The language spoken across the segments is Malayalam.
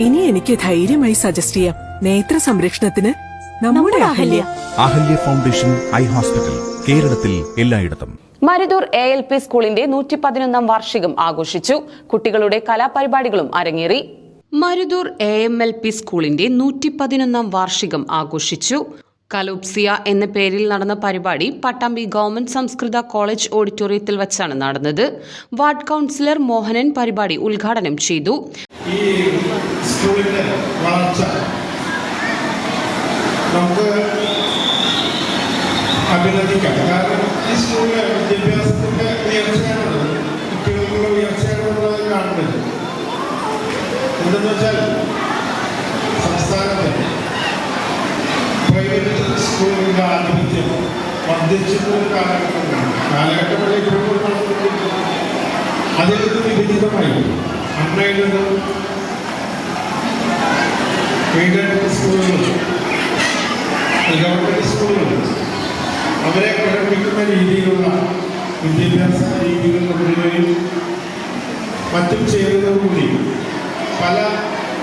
ഇനി എനിക്ക് ധൈര്യമായി സജസ്റ്റ് ചെയ്യാം. നേത്ര സംരക്ഷണത്തിന് നമ്മുടെ Ahalya. Ahalya. Foundation eye hospital കേരളത്തിൽ എല്ലായിടത്തും. മരുതൂർ എ എൽ പി സ്കൂളിന്റെ നൂറ്റി പതിനൊന്നാം വാർഷികം ആഘോഷിച്ചു. കുട്ടികളുടെ കലാപരിപാടികളും അരങ്ങേറി. Maruthur A M L P സ്കൂളിന്റെ നൂറ്റി പതിനൊന്നാം വാർഷികം ആഘോഷിച്ചു. കലോപ്സിയ എന്ന പേരിൽ നടന്ന പരിപാടി പട്ടാമ്പി ഗവൺമെന്റ് സംസ്കൃത കോളേജ് ഓഡിറ്റോറിയത്തിൽ വച്ചാണ് നടന്നത്. വാർഡ് കൗൺസിലർ മോഹനൻ പരിപാടി ഉദ്ഘാടനം ചെയ്തു. ഈ സ്കൂളിന്റെ വളർച്ച. നമുക്ക് അഭിനന്ദിക്കാം. കാരണം ഈ സ്കൂളിലെ വിദ്യാഭ്യാസത്തിന്റെ ഉയർച്ചയാണ് കുട്ടികൾക്കുള്ള ഉയർച്ചയാണുള്ളത് കാണുന്നത്. എന്തെന്ന് വെച്ചാൽ സംസ്ഥാനത്ത് പ്രൈവറ്റ് സ്കൂളുകളുടെ ആധിപത്യം വർദ്ധിച്ചിട്ടുള്ള കാലഘട്ടമാണ് കാലഘട്ടങ്ങളിൽ ഇപ്പോഴും അതിൽ നിന്ന് വിപരീതമായി അൺഎയ്ഡഡും എയ്ഡഡ് സ്കൂളുകളും ഗവൺമെന്റ് സ്കൂളുകളും അവരെ പഠിപ്പിക്കുന്ന രീതിയിലുള്ള വിദ്യാഭ്യാസ രീതികൾ കൊണ്ടുവരികയും മറ്റും ചെയ്യുന്നതോടുകൂടി പല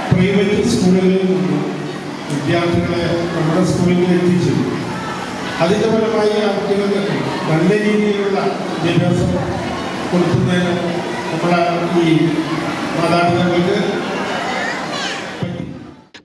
പ്രൈവറ്റ് സ്കൂളുകളിൽ നിന്നും വിദ്യാർത്ഥികളെ നമ്മുടെ സ്കൂളിൽ എത്തിച്ചു അതിന്റെ ഫലമായി ആ കുട്ടികൾക്ക് നല്ല രീതിയിലുള്ള വിദ്യാഭ്യാസം കൊടുക്കുന്നതിന്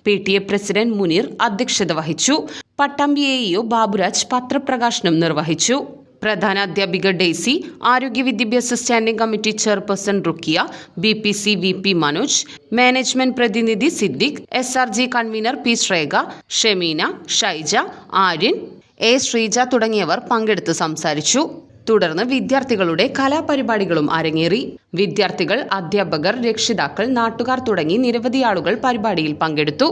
P T A president Muneer അധ്യക്ഷത വഹിച്ചു. പട്ടാമ്പി എ ഇഒ ബാബുരാജ് പത്രപ്രകാശനം നിർവഹിച്ചു. പ്രധാന അധ്യാപിക ഡെയ്സി ആരോഗ്യ വിദ്യാഭ്യാസ standing committee chairperson Rukkiya B P C V P Manoj management പ്രതിനിധി Siddique S R G convener P Srekha Shemeena Shaija Aryan A Sreeja തുടങ്ങിയവർ പങ്കെടുത്ത് സംസാരിച്ചു. തുടർന്ന് വിദ്യാർത്ഥികളുടെ കലാപരിപാടികളും അരങ്ങേറി. വിദ്യാർത്ഥികൾ അധ്യാപകർ രക്ഷിതാക്കൾ നാട്ടുകാർ തുടങ്ങി നിരവധി ആളുകൾ പരിപാടിയിൽ പങ്കെടുത്തു.